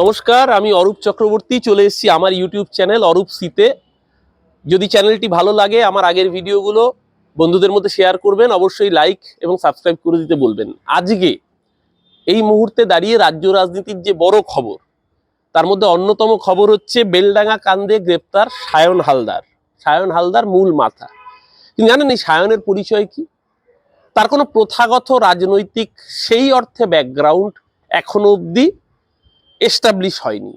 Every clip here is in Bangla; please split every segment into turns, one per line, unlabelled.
নমস্কার, আমি অরূপ চক্রবর্তী, চলে এসেছি আমার ইউটিউব চ্যানেল অরূপ সিতে যদি চ্যানেলটি ভালো লাগে, আমার আগের ভিডিওগুলো বন্ধুদের মধ্যে শেয়ার করবেন, অবশ্যই লাইক এবং সাবস্ক্রাইব করে দিতে বলবেন। আজকে এই মুহূর্তে দাঁড়িয়ে রাজ্য রাজনীতির যে বড় খবর, তার মধ্যে অন্যতম খবর হচ্ছে বেলডাঙ্গা কান্দে গ্রেপ্তার সায়ন হালদার। সায়ন হালদার মূল মাথা। কিন্তু জানেন এই সায়নের পরিচয় কি? তার কোনো প্রথাগত রাজনৈতিক সেই অর্থে ব্যাকগ্রাউন্ড এখনও অবধি এস্টাবলিশ হয়নি।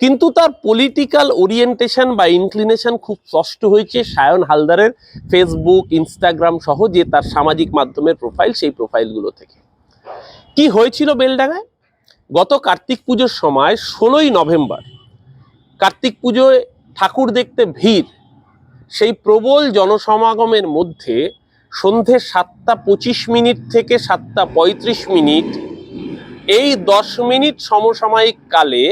কিন্তু তার পলিটিক্যাল ওরিয়েন্টেশন বা ইনক্লিনেশন খুব স্পষ্ট হয়েছে সায়ন হালদারের ফেসবুক ইনস্টাগ্রাম সহ যে তার সামাজিক মাধ্যমের প্রোফাইল সেই প্রোফাইলগুলো থেকে। কি হয়েছিল বেলডাঙায় গত কার্তিক পুজোর সময় ষোলোই নভেম্বর, কার্তিক পুজোয় ঠাকুর দেখতে ভিড়। সেই প্রবল জনসমাগমের মধ্যে সন্ধে সাতটা পঁচিশ মিনিট থেকে সাতটা পঁয়ত্রিশ মিনিট এই দশ মিনিট সমসাময়িক কালে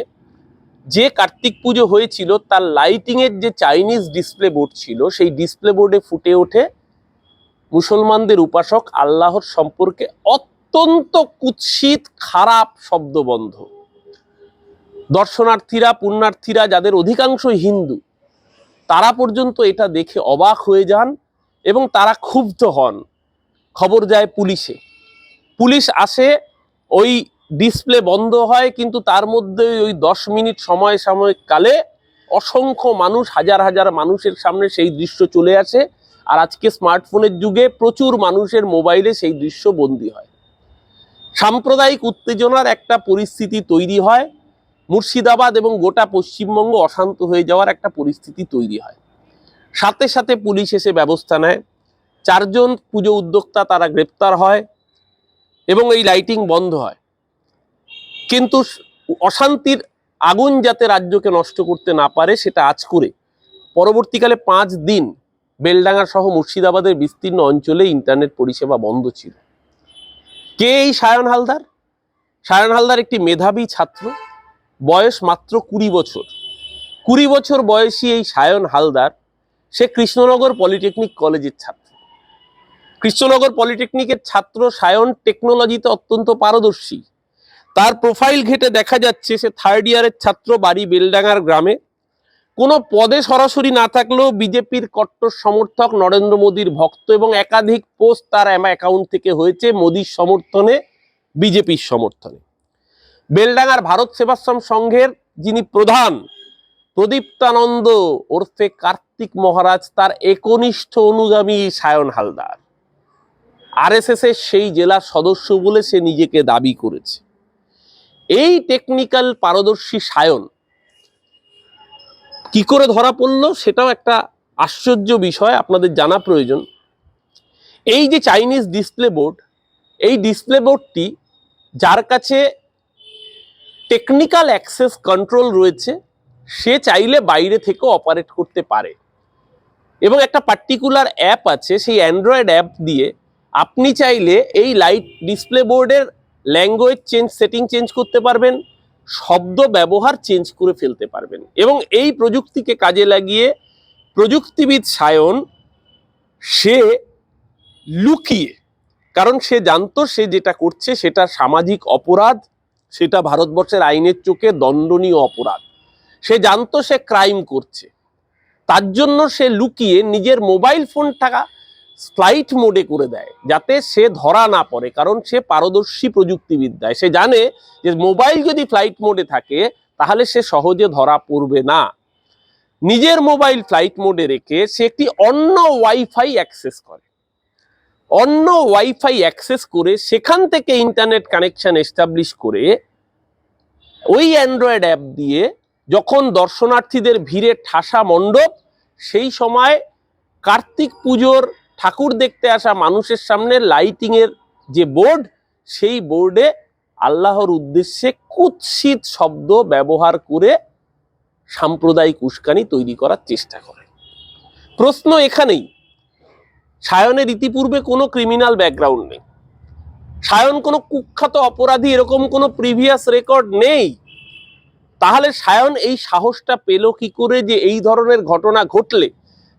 যে কার্তিক পুজো হয়েছিল, তার লাইটিং এর যে চাইনিজ ডিসপ্লে বোর্ড ছিল, সেই ডিসপ্লে বোর্ডে ফুটে ওঠে মুসলমানদের উপাসক আল্লাহর সম্পর্কে অত্যন্ত কুৎসিত, খারাপ শব্দবন্ধ। দর্শনার্থীরা, পুণ্যার্থীরা, যাদের অধিকাংশ হিন্দু, তারা পর্যন্ত এটা দেখে অবাক হয়ে যান এবং তারা ক্ষুব্ধ হন। খবর যায় পুলিশে। পুলিশ আসে, ওই ডিসপ্লে বন্ধ হয়, কিন্তু তার মধ্যে ওই দশ মিনিট সময় সাময়িক কালে অসংখ্য মানুষ, হাজার হাজার মানুষের সামনে সেই দৃশ্য চলে আসে। আর আজকে স্মার্টফোনের যুগে প্রচুর মানুষের মোবাইলে সেই দৃশ্য বন্দী হয়। সাম্প্রদায়িক উত্তেজনার একটা পরিস্থিতি তৈরি হয়। মুর্শিদাবাদ এবং গোটা পশ্চিমবঙ্গ অশান্ত হয়ে যাওয়ার একটা পরিস্থিতি তৈরি হয়। সাথে সাথে পুলিশ এসে ব্যবস্থা নেয়। চারজন পুজো উদ্যোক্তা তারা গ্রেপ্তার হয় এবং এই লাইটিং বন্ধ হয়। কিন্তু অশান্তির আগুন যাতে রাজ্যকে নষ্ট করতে না পারে, সেটা আজ করে। পরবর্তীকালে পাঁচ দিন বেলডাঙ্গা সহ মুর্শিদাবাদের বিস্তীর্ণ অঞ্চলে ইন্টারনেট পরিষেবা বন্ধ ছিল। কে এই সায়ন হালদার? সায়ন হালদার একটি মেধাবী ছাত্র, বয়স মাত্র কুড়ি বছর। কুড়ি বছর বয়সী এই সায়ন হালদার, সে কৃষ্ণনগর পলিটেকনিক কলেজের ছাত্র। কৃষ্ণনগর পলিটেকনিকের ছাত্র সায়ন টেকনোলজিতে অত্যন্ত পারদর্শী। তার প্রোফাইল ঘেটে দেখা যাচ্ছে সে থার্ড ইয়ারের ছাত্র বাড়ি বেলডাঙ্গার গ্রামে। কোনো পদে সরাসরি না থাকলেও বিজেপির কট্টর সমর্থক নরেন্দ্র মোদীর ভক্ত এবং একাধিক পোস্ট তার অ্যাকাউন্ট থেকে হয়েছে মোদীর সমর্থনে, বিজেপির সমর্থনে। বেলডাঙ্গার ভারত সেবাশ্রম সংঘের যিনি প্রধান প্রদীপ্তানন্দ ওরফে কার্তিক মহারাজ, তার একনিষ্ঠ অনুগামী সায়ন হালদার। আরএসএস এর সেই জেলার সদস্য বলে সে নিজেকে দাবি করেছে। এই টেকনিক্যাল পারদর্শী সায়ন কি করে ধরা পড়ল সেটাও একটা আশ্চর্য বিষয়, আপনাদের জানা প্রয়োজন। এই যে চাইনিজ ডিসপ্লে বোর্ড এই ডিসপ্লে বোর্ডটি যার কাছে টেকনিক্যাল অ্যাক্সেস কন্ট্রোল রয়েছে, সে চাইলে বাইরে থেকেও অপারেট করতে পারে। এবং একটা পার্টিকুলার অ্যাপ আছে, সেই অ্যান্ড্রয়েড অ্যাপ দিয়ে আপনি চাইলে এই লাইট ডিসপ্লে বোর্ডের ল্যাঙ্গুয়েজ চেঞ্জ সেটিং চেঞ্জ করতে পারবেন, শব্দ ব্যবহার চেঞ্জ করে ফেলতে পারবেন। এবং এই প্রযুক্তিকে কাজে লাগিয়ে প্রযুক্তিবিদ সায়ন, সে লুকিয়ে, কারণ সে জানতো সে যেটা করছে সেটা সামাজিক অপরাধ, সেটা ভারতবর্ষের আইনের চোখে দণ্ডনীয় অপরাধ। সে জানতো সে ক্রাইম করছে। তার জন্য সে লুকিয়ে নিজের মোবাইল ফোন ফোনটা ফ্লাইট মোডে করে দেয়, যাতে সে ধরা না পড়ে, কারণ সে পারদর্শী প্রযুক্তিবিদ্যায়। সে জানে যে মোবাইল যদি ফ্লাইট মোডে থাকে, তাহলে সে সহজে ধরা পড়বে না। নিজের মোবাইল ফ্লাইট মোডে রেখে সে একটি অন্য ওয়াইফাই অ্যাক্সেস করে। অন্য ওয়াইফাই অ্যাক্সেস করে সেখান থেকে ইন্টারনেট কানেকশন এস্টাবলিশ করে ওই অ্যান্ড্রয়েড অ্যাপ দিয়ে যখন দর্শনার্থীদের ভিড়ে ঠাসা মণ্ডপ, সেই সময় কার্তিক পুজোর ঠাকুর দেখতে আসা মানুষের সামনে লাইটিং এর যে বোর্ড সেই বোর্ডে আল্লাহর উদ্দেশ্যে কুৎসিত শব্দ ব্যবহার করে সাম্প্রদায়িক উস্কানি তৈরি করার চেষ্টা করে। প্রশ্ন এখানেই, সায়নের ইতিপূর্বে কোনো ক্রিমিনাল ব্যাকগ্রাউন্ড নেই। সায়ন কোনো কুখ্যাত অপরাধী এরকম কোনো প্রিভিয়াস রেকর্ড নেই। তাহলে সায়ন এই সাহসটা পেল কি করে যে এই ধরনের ঘটনা ঘটলে?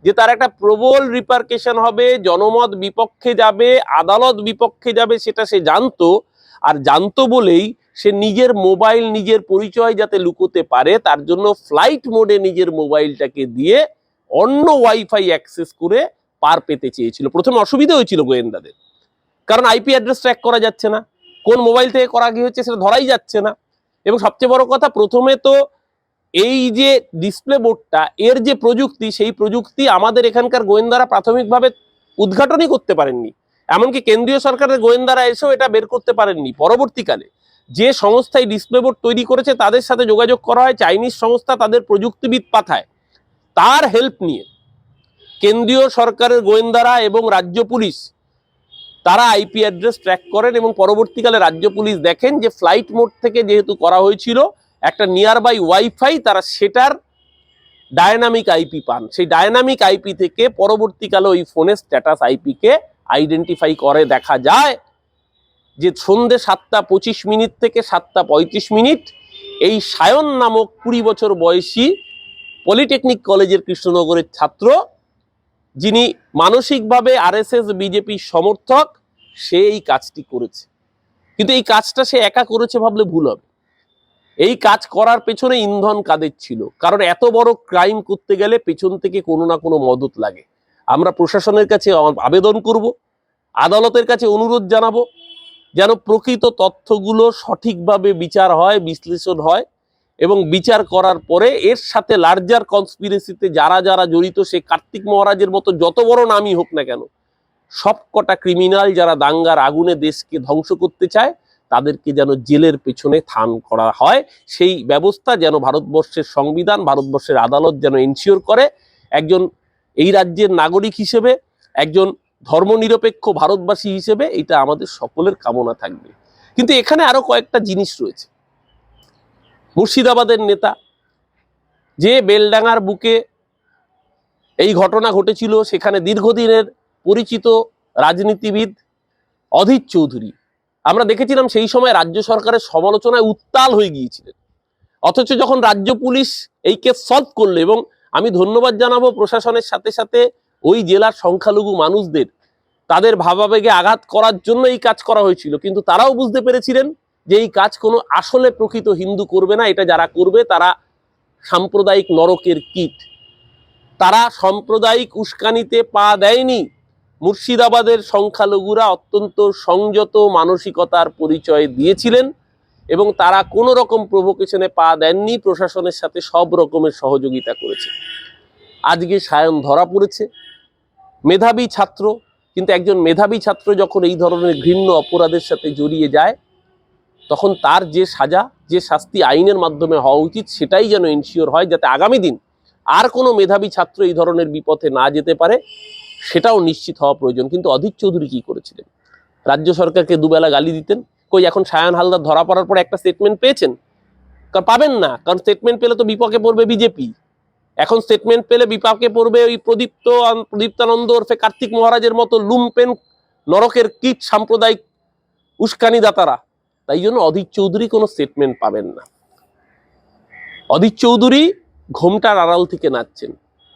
যে তার একটা প্রবল রিপার্কেশন হবে, জনমত বিপক্ষে যাবে, আদালত বিপক্ষে যাবে, সেটা সে জানতো। আর জানতো বলেই সে নিজের মোবাইল নিজের পরিচয় যাতে লুকোতে পারে, তার জন্য ফ্লাইট মোডে নিজের মোবাইলটাকে দিয়ে অন্য ওয়াইফাই অ্যাক্সেস করে পার পেতে চেয়েছিল। প্রথমে অসুবিধা হয়েছিল গোয়েন্দাদের। কারণ আইপি অ্যাড্রেস ট্র্যাক করা যাচ্ছে না। কোন মোবাইল থেকে করা গিয়ে হচ্ছে, সেটা ধরাই যাচ্ছে না। এবং সবচেয়ে বড় কথা, প্রথমে তো এই যে ডিসপ্লে বোর্ডটা এর যে প্রযুক্তি, সেই প্রযুক্তি আমাদের এখানকার গোয়েন্দারা প্রাথমিকভাবে উদ্ঘাটনই করতে পারেননি। এমনকি কেন্দ্রীয় সরকারের গোয়েন্দারা এসেও এটা বের করতে পারেননি পরবর্তীকালে। যে সংস্থা এই ডিসপ্লে বোর্ড তৈরি করেছে, তাদের সাথে যোগাযোগ করা হয়, চাইনিজ সংস্থা তাদের প্রযুক্তিবিদ পাঠায়। তার হেল্প নিয়ে কেন্দ্রীয় সরকারের গোয়েন্দারা এবং রাজ্য পুলিশ, তারা আইপি অ্যাড্রেস ট্র্যাক করেন এবং পরবর্তীকালে রাজ্য পুলিশ দেখেন যে ফ্লাইট মোড থেকে যেহেতু করা হয়েছিল একটা নিয়ার বাই ওয়াইফাই তারা সেটার ডায়নামিক আইপি পান। সেই ডায়নামিক আইপি থেকে পরবর্তীকালে ওই ফোনের স্ট্যাটাস আইপিকে আইডেন্টিফাই করে দেখা যায় যে সন্ধে সাতটা পঁচিশ মিনিট থেকে সাতটা পঁয়ত্রিশ মিনিট এই সায়ন নামক কুড়ি বছর বয়সী পলিটেকনিক কলেজের কৃষ্ণনগরের ছাত্র, যিনি মানসিকভাবে আরএসএস বিজেপির সমর্থক, সে এই কাজটি করেছে। কিন্তু এই কাজটা সে একা করেছে ভাবলে ভুল হবে। এই কাজ করার পেছনে ইন্ধন কাদের ছিল? কারণ এত বড় ক্রাইম করতে গেলে পেছন থেকে কোনো না কোনো মদত লাগে। আমরা প্রশাসনের কাছে আবেদন করব, আদালতের কাছে অনুরোধ জানাব, যেন প্রকৃত তথ্যগুলো সঠিকভাবে বিচার হয়, বিশ্লেষণ হয় এবং বিচার করার পরে এর সাথে লার্জার কনস্পিরেসিতে যারা যারা জড়িত, সে কার্তিক মহারাজের মতো যত বড় নামই হোক না কেন, সবকটা ক্রিমিনাল যারা দাঙ্গার আগুনে দেশকে ধ্বংস করতে চায় তাদেরকে যেন জেলের পেছনে থান করা হয়। সেই ব্যবস্থা যেন ভারতবর্ষের সংবিধান, ভারতবর্ষের আদালত যেন এনশিওর করে। একজন এই রাজ্যের নাগরিক হিসেবে, একজন ধর্মনিরপেক্ষ ভারতবাসী হিসেবে এটা আমাদের সকলের কামনা থাকবে। কিন্তু এখানে আরও কয়েকটা জিনিস রয়েছে। মুর্শিদাবাদের নেতা, যে বেলডাঙ্গার বুকে এই ঘটনা ঘটেছিল, সেখানে দীর্ঘদিনের পরিচিত রাজনীতিবিদ অধীর চৌধুরী। আমরা দেখেছিলাম সেই সময় রাজ্য সরকারের সমালোচনায় উত্তাল হয়ে গিয়েছিলেন। অথচ যখন রাজ্য পুলিশ এই কেস সলভ করল এবং আমি ধন্যবাদ জানাব প্রশাসনের সাথে সাথে ওই জেলার সংখ্যালঘু মানুষদের, তাদের ভাবাবেগে আঘাত করার জন্য এই কাজ করা হয়েছিল। কিন্তু তারাও বুঝতে পেরেছিলেন যে এই কাজ কোনো আসলে প্রকৃত হিন্দু করবে না, এটা যারা করবে তারা সাম্প্রদায়িক নরকের কীট। তারা সাম্প্রদায়িক উস্কানিতে পা দেয়নি। মুর্শিদাবাদের সংখ্যালঘুরা অত্যন্ত সংযত মানসিকতার পরিচয় দিয়েছিলেন এবং তারা কোনো রকম প্রভোকেশনে পা দেননি, প্রশাসনের সাথে সব রকমের সহযোগিতা করেছে। আজকে সায়ন ধরা পড়েছে। মেধাবী ছাত্র, কিন্তু একজন মেধাবী ছাত্র যখন এই ধরনের ঘৃণ্য অপরাধের সাথে জড়িয়ে যায়, তখন তার যে সাজা, যে শাস্তি আইনের মাধ্যমে হওয়া উচিত, সেটাই যেন এনশিওর হয়, যাতে আগামী দিন আর কোনো মেধাবী ছাত্র এই ধরনের বিপথে না যেতে পারে। সেটাও নিশ্চিত হওয়া প্রয়োজন। কিন্তু অধীর চৌধুরী কি করেছিলেন? রাজ্য সরকারকে দুবেলা গালি দিতেন। কই, এখন সায়ন হালদার ধরা পড়ার পরে একটা স্টেটমেন্ট পেয়েছেন? কারণ পাবেন না। কারণ স্টেটমেন্ট পেলে তো বিপক্ষে পড়বে বিজেপি। এখন স্টেটমেন্ট পেলে বিপাকে পড়বে ওই প্রদীপ্ত প্রদীপ্তানন্দ ওরফে কার্তিক মহারাজের মতো লুমপেন নরকের কীট সাম্প্রদায়িক উস্কানি দাতারা তাই জন্য অধীর চৌধুরী কোনো স্টেটমেন্ট পাবেন না। অধীর চৌধুরী ঘোমটার আড়াল থেকে নাচছেন।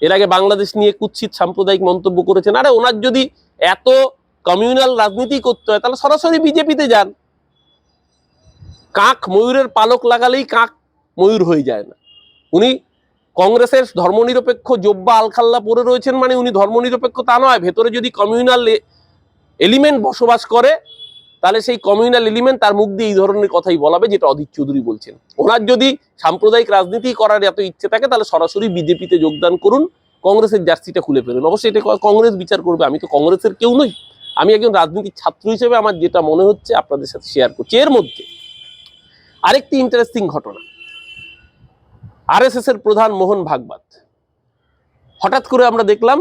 এর আগে বাংলাদেশ নিয়ে কুৎসিত সাম্প্রদায়িক মন্তব্য করেছেন। আরে ওনার যদি এত কমিউনাল রাজনীতি করতে হয়, তাহলে সরাসরি বিজেপিতে যান। কাক ময়ূরের পালক লাগালেই কাক ময়ূর হয়ে যায় না। উনি কংগ্রেসের ধর্মনিরপেক্ষ জব্বা আলখাল্লা পরে রয়েছেন মানে উনি ধর্মনিরপেক্ষ তা নয়, ভেতরে যদি কমিউনাল এলিমেন্ট বসবাস করে তাহলে সেই কমিউনাল এলিমেন্ট তার মুখ দিয়ে এই ধরনের কথাই বলাবে যেটা অধীর চৌধুরী বলছেন। ওনার যদি সাম্প্রদায়িক রাজনীতি করার এত ইচ্ছে থাকে, তাহলে সরাসরি বিজেপিতে যোগদান করুন, কংগ্রেসের জার্সিটা খুলে ফেলুন। অবশ্যই এটা কংগ্রেস বিচার করবে, আমি তো কংগ্রেসের কেউ নই। আমি একজন রাজনীতির ছাত্র হিসেবে আমার যেটা মনে হচ্ছে আপনাদের সাথে শেয়ার করছি। এর মধ্যে আরেকটি ইন্টারেস্টিং ঘটনা। আরএসএস এর প্রধান মোহন ভাগবত। হঠাৎ করে আমরা দেখলাম,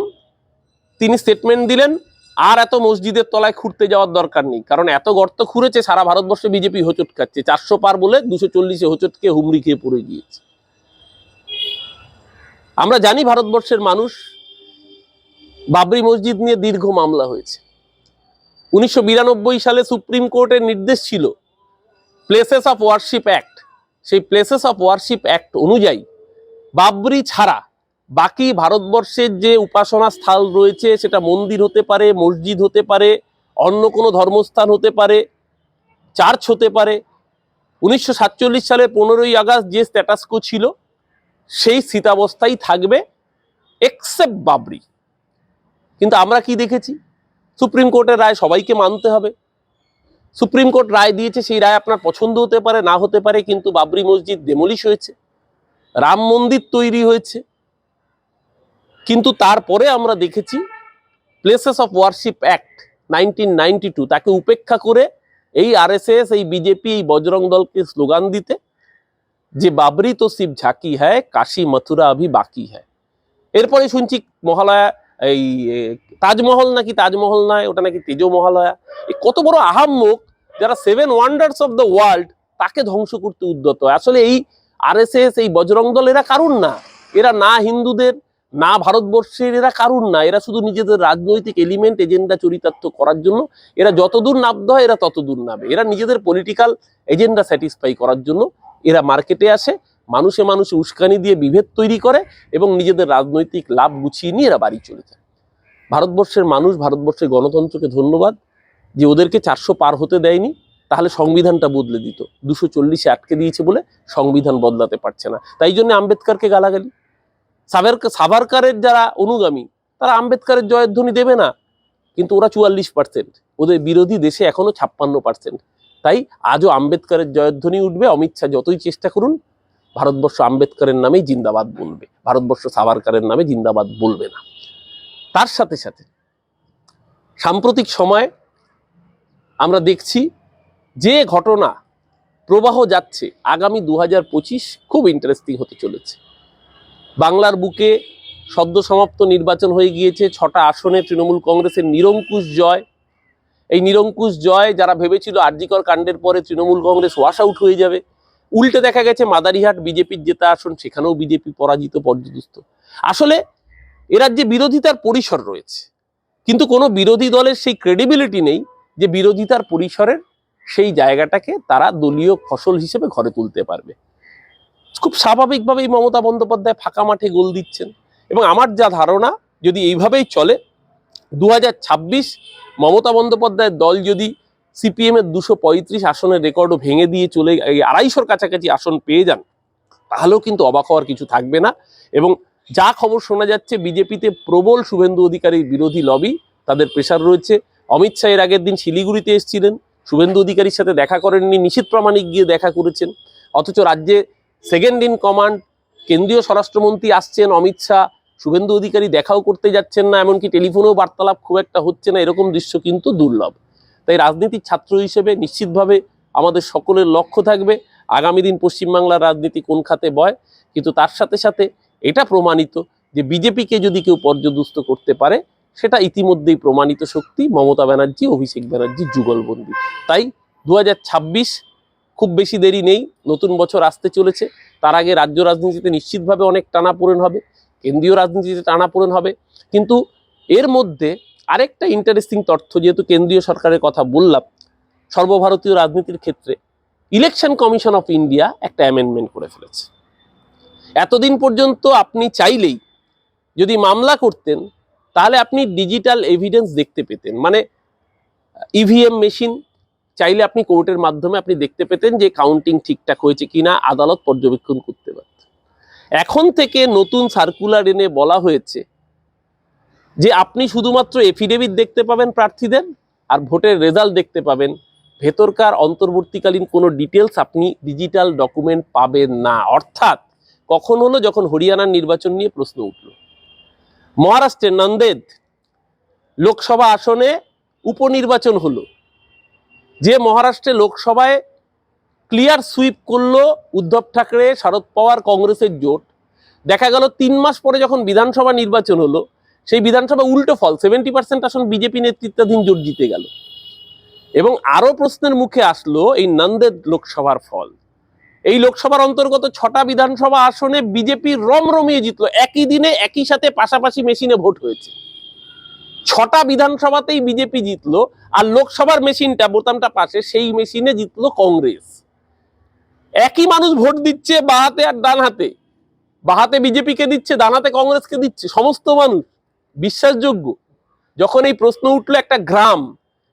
তিনি স্টেটমেন্ট দিলেন আর এত মসজিদের তলায় খুঁড়তে যাওয়ার দরকার নেই। কারণ এত গর্ত খুঁড়েছে, সারা ভারতবর্ষে বিজেপি হোঁচট খাচ্ছে চারশো পার বলে দুশো চল্লিশে হোঁচটকে হুমড়ি খেয়ে পড়ে গিয়েছে। আমরা জানি ভারতবর্ষের মানুষ বাবরি মসজিদ নিয়ে দীর্ঘ মামলা হয়েছে। উনিশশো বিরানব্বই সালে সুপ্রিম কোর্টের নির্দেশ ছিল প্লেসেস অফ ওয়ারশিপ অ্যাক্ট সেই প্লেসেস অফ ওয়ারশিপ অ্যাক্ট অনুযায়ী বাবরি ছাড়া বাকি ভারতবর্ষের যে উপাসনা স্থল রয়েছে, সেটা মন্দির হতে পারে, মসজিদ হতে পারে, অন্য কোনো ধর্মস্থান হতে পারে, চার্চ হতে পারে। উনিশশো সাতচল্লিশ সালে পনেরোই আগস্ট যে স্ট্যাটাসকো ছিল, সেই স্থিতাবস্থাই থাকবে এক্সেপ্ট বাবরি। কিন্তু আমরা কি দেখেছি? সুপ্রিম কোর্টের রায় সবাইকে মানতে হবে। সুপ্রিম কোর্ট রায় দিয়েছে, সেই রায় আপনার পছন্দ হতে পারে, না হতে পারে, কিন্তু বাবরি মসজিদ ডেমলিশ হয়েছে। রাম মন্দির তৈরি হয়েছে। কিন্তু তারপরে আমরা দেখেছি places of worship act nineteen ninety two তাকে উপেক্ষা করে এই আরএসএস এই বিজেপি এই বজরং দলকে স্লোগান দিতে যে বাবরি তো শিব ঝাঁকি হ্যায়, কাশী মথুরা আভি বাকি হ্যায়। এরপরে শুনছি মহালয়া, এই তাজমহল নাকি তাজমহল নয়, ওটা নাকি তেজ মহালয়া। কত বড় আহাম্মক, যারা seven wonders of the world তাকে ধ্বংস করতে উদ্যত আসলে এই আরএসএস এই বজরং দল এরা কারুন না? এরা না হিন্দুদের না ভারতবর্ষের এরা কারুন না, এরা শুধু নিজেদের রাজনৈতিক এলিমেন্ট এজেন্ডা চরিতার্থ করার জন্য। এরা যতদূর নাবতে হয়, এরা ততদূর নাবে এরা নিজেদের পলিটিক্যাল এজেন্ডা স্যাটিসফাই করার জন্য এরা মার্কেটে আসে, মানুষে মানুষে উস্কানি দিয়ে বিভেদ তৈরি করে এবং নিজেদের রাজনৈতিক লাভ গুছিয়ে নিয়ে এরা বাড়ি চলে যায়। ভারতবর্ষের মানুষ, ভারতবর্ষের গণতন্ত্রকে ধন্যবাদ যে ওদেরকে চারশো পার হতে দেয়নি, তাহলে সংবিধানটা বদলে দিত। দুশো চল্লিশে আটকে দিয়েছে বলে সংবিধান বদলাতে পারছে না। তাই জন্য আম্বেদকারকে গালাগালি। সাভারকার সাভারকারের যারা অনুগামী, তারা আম্বেদকারের জয়ধ্বনি দেবে না। কিন্তু ওরা চুয়াল্লিশ পার্সেন্ট ওদের বিরোধী দেশে এখনও ছাপ্পান্ন পার্সেন্ট তাই আজও আম্বেদকারের জয়ধ্বনি উঠবে। অমিত শাহ যতই চেষ্টা করুন, ভারতবর্ষ আম্বেদকারের নামেই জিন্দাবাদ বলবে। ভারতবর্ষ সাভারকারের নামে জিন্দাবাদ বলবে না। তার সাথে সাথে, সাম্প্রতিক সময় আমরা দেখছি যে ঘটনা, প্রবাহ যাচ্ছে, আগামী দু হাজার পঁচিশ খুব ইন্টারেস্টিং হতে চলেছে। বাংলার বুকে সদ্য সমাপ্ত নির্বাচন হয়ে গিয়েছে, ছটা আসনে তৃণমূল কংগ্রেসের নিরঙ্কুশ জয়। এই নিরঙ্কুশ জয় যারা ভেবেছিল আরজিকর কাণ্ডের পরে তৃণমূল কংগ্রেস ওয়াশ আউট হয়ে যাবে, উল্টে দেখা গেছে মাদারিহাট বিজেপির জেতা আসন, সেখানেও বিজেপি পরাজিত পর্যদস্ত আসলে এ রাজ্যে বিরোধিতার পরিসর রয়েছে, কিন্তু কোনো বিরোধী দলের সেই ক্রেডিবিলিটি নেই যে বিরোধিতার পরিসরের সেই জায়গাটাকে তারা দলীয় ফসল হিসেবে ঘরে তুলতে পারবে। খুব স্বাভাবিকভাবেই মমতা বন্দ্যোপাধ্যায় ফাঁকা মাঠে গোল দিচ্ছেন। এবং আমার যা ধারণা, যদি এইভাবেই চলে দু হাজার ছাব্বিশ মমতা বন্দ্যোপাধ্যায়ের দল যদি সিপিএম এর দুশো পঁয়ত্রিশ আসনের রেকর্ডও ভেঙে দিয়ে চলে আড়াইশোর কাছাকাছি আসন পেয়ে যান, তাহলেও কিন্তু অবাক হওয়ার কিছু থাকবে না। এবং যা খবর শোনা যাচ্ছে, বিজেপিতে প্রবল শুভেন্দু অধিকারীর বিরোধী লবি, তাদের প্রেশার রয়েছে। অমিত শাহ এর আগের দিন শিলিগুড়িতে এসেছিলেন, শুভেন্দু অধিকারীর সাথে দেখা করেননি, নিশীত প্রামাণিক গিয়ে দেখা করেছেন। অথচ রাজ্যে সেকেন্ড ইন কমান্ড, কেন্দ্রীয় স্বরাষ্ট্রমন্ত্রী আসছেন, অমিত শাহ, শুভেন্দু অধিকারী দেখাও করতে যাচ্ছেন না, এমনকি টেলিফোনেও বার্তালাপ খুব একটা হচ্ছে না, এরকম দৃশ্য কিন্তু দুর্লভ। তাই রাজনীতির ছাত্র হিসেবে নিশ্চিতভাবে আমাদের সকলের লক্ষ্য থাকবে, আগামী দিন পশ্চিমবাংলার রাজনীতি কোন খাতে বয়, কিন্তু তার সাথে সাথে এটা প্রমাণিত যে বিজেপিকে যদি কেউ পর্যদুস্ত করতে পারে, সেটা ইতিমধ্যেই প্রমাণিত শক্তি মমতা ব্যানার্জি, অভিষেক ব্যানার্জি, যুগলবন্দী। তাই দু হাজার ছাব্বিশ খুব বেশি দেরি নেই, নতুন বছর আসতে চলেছে। তার আগে রাজ্য রাজনীতিতে নিশ্চিতভাবে অনেক টানাপোড়েন হবে, কেন্দ্রীয় রাজনীতিতে টানাপোড়েন হবে। কিন্তু এর মধ্যে আরেকটা ইন্টারেস্টিং তথ্য, যেহেতু কেন্দ্রীয় সরকারের কথা বললাম, সর্বভারতীয় রাজনীতির ক্ষেত্রে ইলেকশন কমিশন অফ ইন্ডিয়া একটা অ্যামেন্ডমেন্ট করে ফেলেছে। এতদিন পর্যন্ত আপনি চাইলেই যদি মামলা করতেন, তাহলে আপনি ডিজিটাল এভিডেন্স দেখতে পেতেন। মানে ইভিএম মেশিন চাইলে আপনি কোর্টের মাধ্যমে আপনি দেখতে পেতেন যে কাউন্টিং ঠিকঠাক হয়েছে কিনা আদালত পর্যবেক্ষণ করতে পারত এখন থেকে নতুন সার্কুলার এনে বলা হয়েছে যে আপনি শুধুমাত্র এফিডেভিট দেখতে পাবেন প্রার্থীদের আর ভোটের রেজাল্ট দেখতে পাবেন। ভেতরকার অন্তর্বর্তীকালীন কোনো ডিটেলস আপনি ডিজিটাল ডকুমেন্ট পাবেন না। অর্থাৎ কখন হলো যখন হরিয়ানার নির্বাচন নিয়ে প্রশ্ন উঠল। মহারাষ্ট্রের নন্দেদ লোকসভা আসনে উপনির্বাচন হলো। যে মহারাষ্ট্রে লোকসভায় ক্লিয়ার সুইপ করল উদ্ধব ঠাকরে, শরদ পাওয়ার কংগ্রেসের জোট, দেখা গেল তিন মাস পরে যখন বিধানসভা নির্বাচন হলো, সেই বিধানসভা উল্টো ফল সেভেন্টি পার্সেন্ট আসন বিজেপি নেতৃত্বাধীন জোট জিতে গেল। এবং আরও প্রশ্নের মুখে আসলো এই নন্দেদ লোকসভার ফল। এই লোকসভার অন্তর্গত ছটা বিধানসভা আসনে বিজেপি রমরমিয়ে জিতলো। একই দিনে একই সাথে পাশাপাশি মেশিনে ভোট হয়েছে। ছটা বিধানসভাতেই বিজেপি জিতলো, আর লোকসভার মেশিনটা বোতামটা পাশে, সেই মেশিনে জিতলো কংগ্রেস। একই মানুষ ভোট দিচ্ছে বাঁ হাতে আর ডান হাতে বাঁ হাতে বিজেপিকে দিচ্ছে ডান হাতে কংগ্রেসকে দিচ্ছে, সমস্ত মানুষ বিশ্বাসযোগ্য। যখন এই প্রশ্ন উঠল একটা গ্রাম,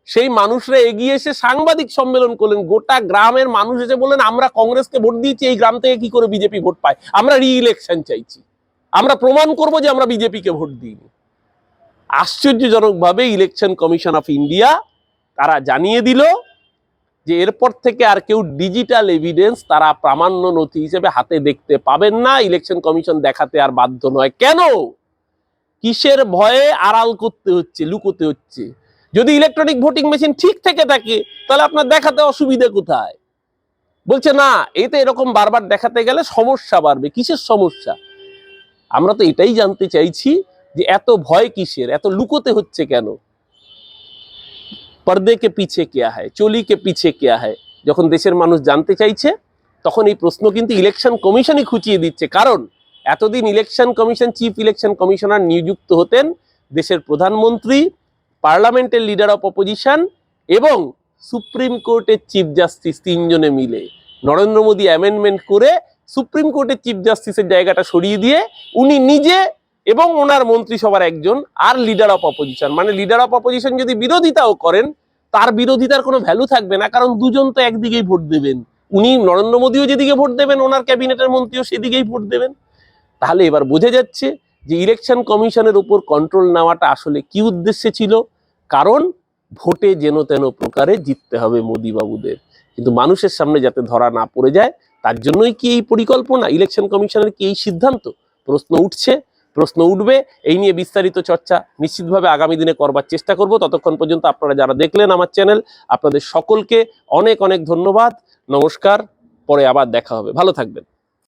সেই মানুষরা এগিয়ে এসে সাংবাদিক সম্মেলন করলেন, গোটা গ্রামের মানুষ এসে বললেন, আমরা কংগ্রেসকে ভোট দিয়েছি, এই গ্রাম থেকে কি করে বিজেপি ভোট পায়? আমরা রি ইলেকশন চাইছি। আমরা প্রমাণ করব যে আমরা বিজেপিকে ভোট দিইনি। আশ্চর্যজনকভাবে ইলেকশন কমিশন অফ ইন্ডিয়া তারা জানিয়ে দিল যে এরপর থেকে আর কেউ ডিজিটাল এভিডেন্স তারা প্রামাণ্য নথি হিসেবে হাতে দেখতে পাবেন না। ইলেকশন কমিশন দেখাতে আর বাধ্য নয়। কেন? কিসের ভয়ে আড়াল করতে হচ্ছে, লুকোতে হচ্ছে? যদি ইলেকট্রনিক ভোটিং মেশিন ঠিক থেকে থাকে, তাহলে আপনার দেখাতে অসুবিধা কোথায়? বলছে, না এতে এরকম বারবার দেখাতে গেলে সমস্যা বাড়বে। কিসের সমস্যা? আমরা তো এটাই জানতে চাইছি যে এত ভয় কিসের? এত লুকোতে হচ্ছে কেন? পর্দে কে পিছে কেয়া হয় চলি কে পিছে কেয়া হয় যখন দেশের মানুষ জানতে চাইছে, তখন এই প্রশ্ন কিন্তু ইলেকশন কমিশনই খুঁচিয়ে দিচ্ছে। কারণ, এতদিন election commission chief election commissioner নিযুক্ত হতেন দেশের প্রধানমন্ত্রী পার্লামেন্টের লিডার অফ অপোজিশন এবং সুপ্রিম কোর্টের চিফ জাস্টিস তিনজনে মিলে। নরেন্দ্র মোদী অ্যামেন্ডমেন্ট করে সুপ্রিম কোর্টের চিফ জাস্টিসের জায়গাটা সরিয়ে দিয়ে, উনি নিজে এবং ওনার মন্ত্রিসভার একজন আর লিডার অফ অপোজিশন মানে লিডার অফ অপোজিশন যদি বিরোধিতাও করেন, তার বিরোধিতার কোনো ভ্যালু থাকবে না, কারণ দুজন তো একদিকেই ভোট দেবেন। উনি নরেন্দ্র মোদীও যেদিকে ভোট দেবেন, ওনার ক্যাবিনেটের মন্ত্রীও সেদিকেই ভোট দেবেন। তাহলে এবার বোঝা যাচ্ছে যে ইলেকশন কমিশনের উপর কন্ট্রোল নেওয়াটা আসলে কি উদ্দেশ্যে ছিল। কারণ ভোটে যেন তেন প্রকারে জিততে হবে মোদী বাবুদের কিন্তু মানুষের সামনে যাতে ধরা না পড়ে যায়, তার জন্যই কি এই পরিকল্পনা? ইলেকশন কমিশনের কি এই সিদ্ধান্ত? প্রশ্ন উঠছে। প্রশ্ন উঠবে, এই নিয়ে বিস্তারিত চর্চা নিশ্চিতভাবে আগামী দিনে করবার চেষ্টা করব। ততক্ষণ পর্যন্ত আপনারা যারা দেখলেন আমার চ্যানেল, আপনাদের সকলকে অনেক অনেক ধন্যবাদ। নমস্কার, পরে আবার দেখা হবে। ভালো থাকবেন।